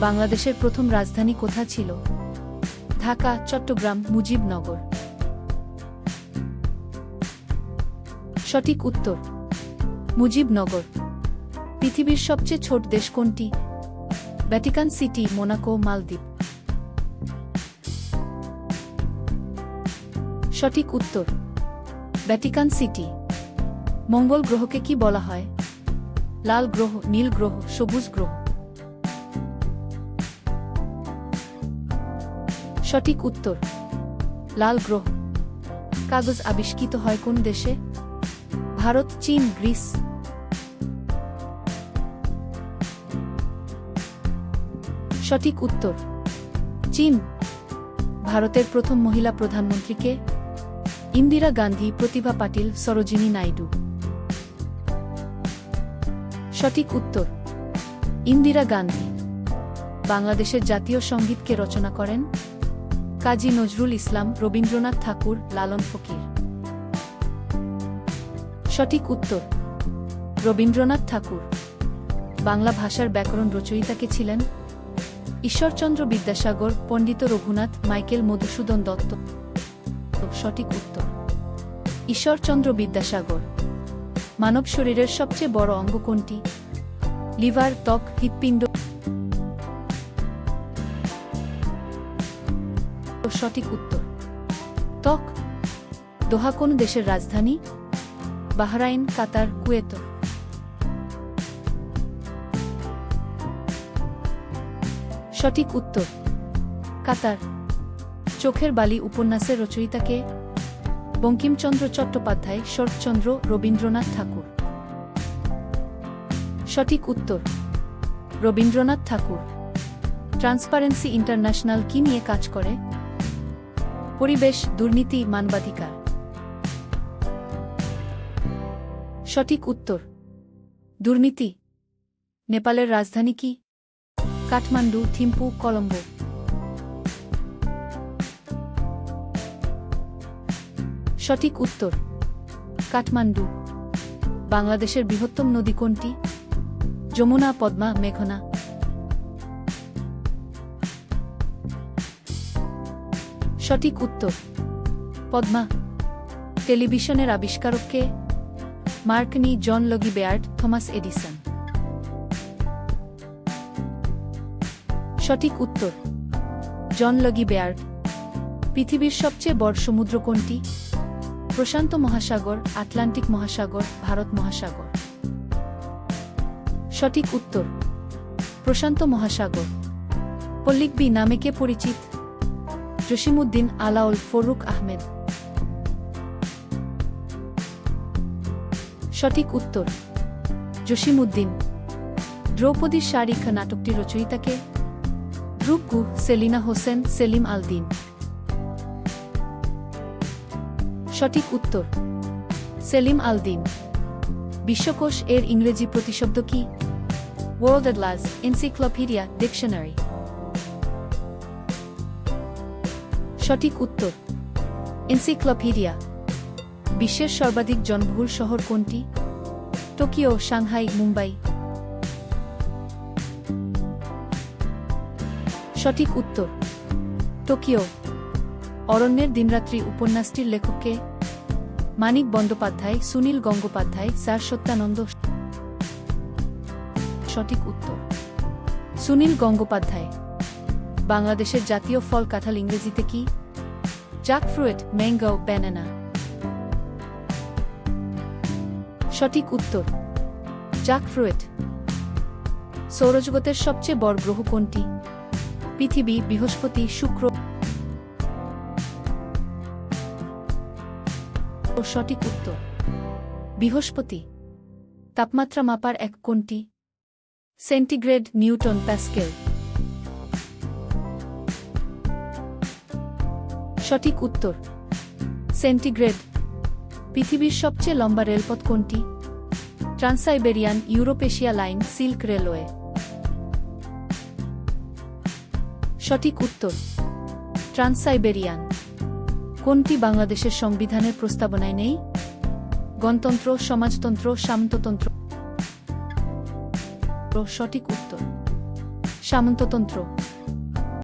বাংলাদেশের প্রথম রাজধানী কোথা ছিল? ঢাকা, চট্টগ্রাম, মুজিবনগর। সঠিক উত্তর, মুজিবনগর। পৃথিবীর সবচেয়ে ছোট দেশ কোনটি? Vatican city, Monaco, Maldives. সঠিক উত্তর, ভ্যাটিকান সিটি। মঙ্গল গ্রহকে কি বলা হয়? লাল গ্রহ, নীল গ্রহ, সবুজ গ্রহ। সঠিক উত্তর। লাল গ্রহ। কাগজ আবিষ্কৃত হয় কোন দেশে? ভারত, চীন, গ্রিস। সঠিক উত্তর। চীন। ভারতের প্রথম মহিলা প্রধানমন্ত্রীকে ইন্দিরা গান্ধী, প্রতিভা পাটিল, সরোজিনী নাইডু। সঠিক উত্তর। ইন্দিরা গান্ধী। বাংলাদেশের জাতীয় সঙ্গীতকে রচনা করেন? কাজী নজরুল ইসলাম, রবীন্দ্রনাথ ঠাকুর, লালন ফকির। সঠিক উত্তর, রবীন্দ্রনাথ ঠাকুর। বাংলা ভাষার ব্যাকরণ রচয়িতাকে ছিলেন ঈশ্বরচন্দ্র বিদ্যাসাগর, পণ্ডিত রঘুনাথ, মাইকেল মধুসূদন দত্ত। সঠিক উত্তর, ঈশ্বরচন্দ্র বিদ্যাসাগর। মানব শরীরের সবচেয়ে বড় অঙ্গ কোনটি? লিভার, ত্বক, হৃৎপিণ্ড। সঠিক উত্তর। ত্বক, দোহা কোন দেশের রাজধানী? Bahrain, Qatar, Kuwait. সঠিক উত্তর, কাতার। চোখের বালি উপন্যাসের রচয়িতাকে বঙ্কিমচন্দ্র চট্টোপাধ্যায়, শরৎচন্দ্র রবীন্দ্রনাথ ঠাকুর। সঠিক উত্তর, রবীন্দ্রনাথ ঠাকুর। ট্রান্সপারেন্সি ইন্টারন্যাশনাল কি নিয়ে কাজ করে? পরিবেশ, দুর্নীতি, মানবাধিকার। সঠিক উত্তর, দুর্নীতি। নেপালের রাজধানী কি? কাঠমান্ডু, থিম্পু, কলম্বো। সঠিক উত্তর, কাঠমান্ডু। বাংলাদেশের বৃহত্তম নদী কোনটি? যমুনা, পদ্মা, মেঘনা। সঠিক উত্তর। পদ্মা, টেলিভিশনের আবিষ্কারককে মার্কনি জন লগি বেয়ার্ড, থমাস এডিসন। সঠিক উত্তর, জন লগি বেয়ার্ড, পৃথিবীর সবচেয়ে বড় সমুদ্র কোনটি? প্রশান্ত মহাসাগর, আটলান্টিক মহাসাগর, ভারত মহাসাগর। সঠিক উত্তর, প্রশান্ত মহাসাগর। পল্লিকবি নামে কে পরিচিত? জসিমুদ্দিন আলাউল ফরুক আহমেদ সঠিক উত্তর জসিমুদ্দিন দ্রৌপদীর শারিখা নাটকটি রচয়িতাকে ধ্রুবকু সেলিনা হোসেন সেলিম আলদিন সঠিক উত্তর সেলিম আলদিন বিশ্বকোষ এর ইংরেজি প্রতিশব্দ কি? ওয়ার্ল্ড অ্যাটলাস এনসিক্লোপিডিয়া ডিকশনারি সঠিক উত্তর। এনসিক্লোপিডিয়া। বিশ্বের সর্বাধিক জনবহুল শহর কোনটি? Tokyo, Shanghai, Mumbai. সঠিক উত্তর। টোকিও। অরণ্যের দিনরাত্রি উপন্যাসটির লেখককে মানিক বন্দ্যোপাধ্যায়, সুনীল গঙ্গোপাধ্যায়, স্যার সত্যানন্দ সঠিক উত্তর। সুনীল গঙ্গোপাধ্যায়। বাংলাদেশের জাতীয় ফল কাঁঠাল ইংরেজিতে কি? জ্যাকফ্রুয়েট ম্যাঙ্গো ব্যানানা সঠিক উত্তর জ্যাকফ্রুয়েট সৌরজগতের সবচেয়ে বড় গ্রহ কোনটি? পৃথিবী, বৃহস্পতি, শুক্র। ও সঠিক উত্তর, বৃহস্পতি। তাপমাত্রা মাপার এক কোনটি? Centigrade, Newton, Pascal. সঠিক উত্তর। সেন্টিগ্রেড। পৃথিবীর সবচেয়ে লম্বা রেলপথ কোনটি? Trans Siberian Europe Asia line silk railway. সঠিক উত্তর, ট্রান্সাইবেরিয়ান। কোনটি বাংলাদেশের সংবিধানের প্রস্তাবনায় নেই? গণতন্ত্র, সমাজতন্ত্র, সামন্ততন্ত্র। সঠিক উত্তর, সামন্ততন্ত্র।